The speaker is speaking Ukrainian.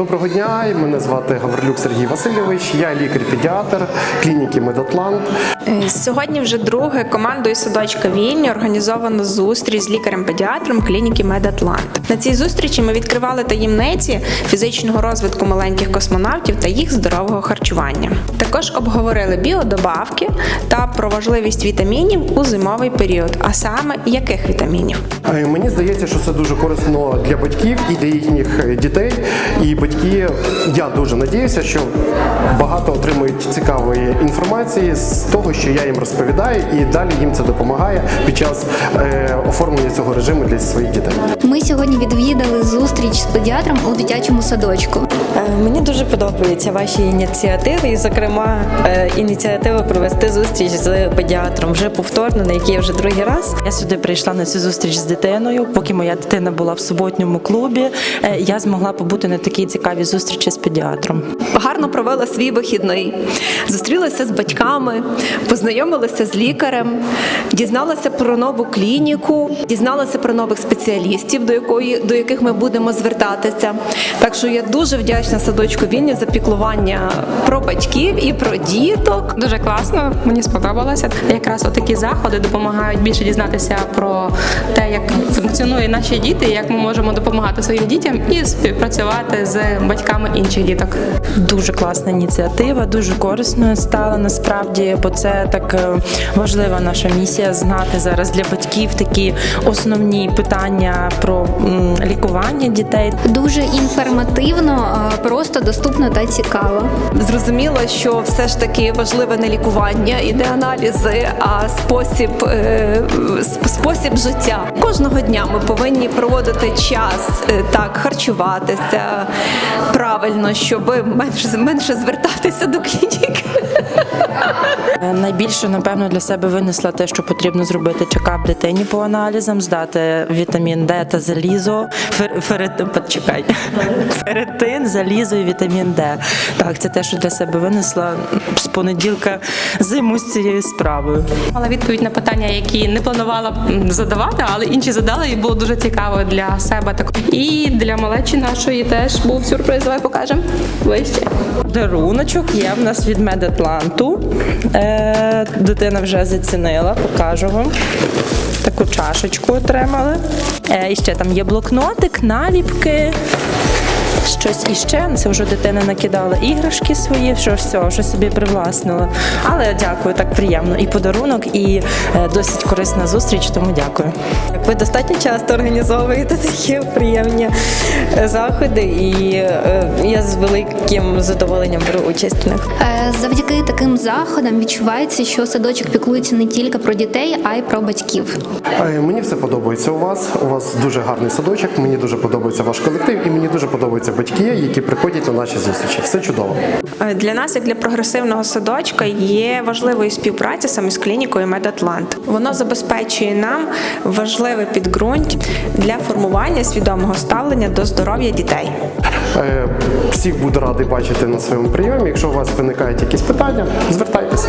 Доброго дня, мене звати Гаврилюк Сергій Васильович. Я лікар-педіатр клініки Медотлант. Е, Сьогодні вже друге командою садочка Вільні організовано зустріч з лікарем-педіатром клініки Медатлант. На цій зустрічі ми відкривали таємниці фізичного розвитку маленьких космонавтів та їх здорового харчування. Також обговорили біодобавки та про важливість вітамінів у зимовий період, а саме яких вітамінів. Е, Мені здається, що це дуже корисно для батьків і для їхніх е, дітей. І батьки, я дуже надіюся, що багато отримують цікавої інформації з того, що я їм розповідаю, і далі їм це допомагає під час е, оформлення цього режиму для своїх дітей. Ми сьогодні відвідали зустріч з педіатром у дитячому садочку. Е, Мені дуже подобаються ваші ініціативи, і, зокрема, е, ініціатива провести зустріч з педіатром вже повторно, на який я вже другий раз. Я сюди прийшла на цю зустріч з дитиною. Поки моя дитина була в суботньому клубі, е, я змогла побути на такій цікавій зустрічі з педіатром. гарно провела свій вихідний, зустрілася з батьками, познайомилася з лікарем, дізналася про нову клініку, дізналася про нових спеціалістів, до якої до яких ми будемо звертатися. Так що я дуже вдячна садочку Вільні за піклування про батьків і про діток. Дуже класно, мені сподобалося. Якраз отакі заходи допомагають більше дізнатися про те, як функціонують наші діти, як ми можемо допомагати своїм дітям і співпрацювати з батьками інших діток. Дуже класна ініціатива, дуже корисною стала насправді, бо це так е, важлива наша місія знати зараз для батьків такі основні питання про лікування дітей. Дуже інформативно, просто доступно та цікаво. Зрозуміло, що все ж таки важливе не лікування і не аналізи, а спосіб, е, спосіб життя. Кожного дня ми повинні проводити час е, так, харчуватися правильно, щоб менше менше звертатися до клініки. Е, Найбільше, напевно, для себе винесла те, що потрібно зробити чекап дитині по аналізам, здати вітамін Д та залізо, фер, ферит, почекай, феритин, залізо і вітамін Д. Так, це те, що для себе винесла з понеділка займусь цією справою. Мала відповідь на питання, які не планувала задавати, але інші задали, і було дуже цікаво для себе. Так і для малечі нашої теж був сюрприз. Давай покажемо вище. Даруночок є в нас від Медатланту. Е, дитина вже зацінила, покажу вам. Таку чашечку отримали. Е, і ще там є блокнотик, наліпки. Щось іще, це вже дитина накидала іграшки свої, що все, вже собі привласнила. Але дякую, так приємно. І подарунок, і е, досить корисна зустріч, тому дякую. Ви достатньо часто організовуєте такі приємні е, заходи, і е, я з великим задоволенням беру участь в них. Е, Завдяки таким заходам відчувається, що садочок піклується не тільки про дітей, а й про батьків. Е, Мені все подобається у вас. У вас дуже гарний садочок. Мені дуже подобається ваш колектив, і мені дуже подобаються батьки, які приходять на наші зустрічі. Все чудово. Е, Для нас, як для прогресивного садочка, є важливою співпраця саме з клінікою Медатлант. Воно забезпечує нам важливе підґрунтя для формування свідомого ставлення до здоров'я дітей. Е, Всіх буду радий бачити на своєму прийомі. Якщо у вас виникають якісь питання, звертайтеся.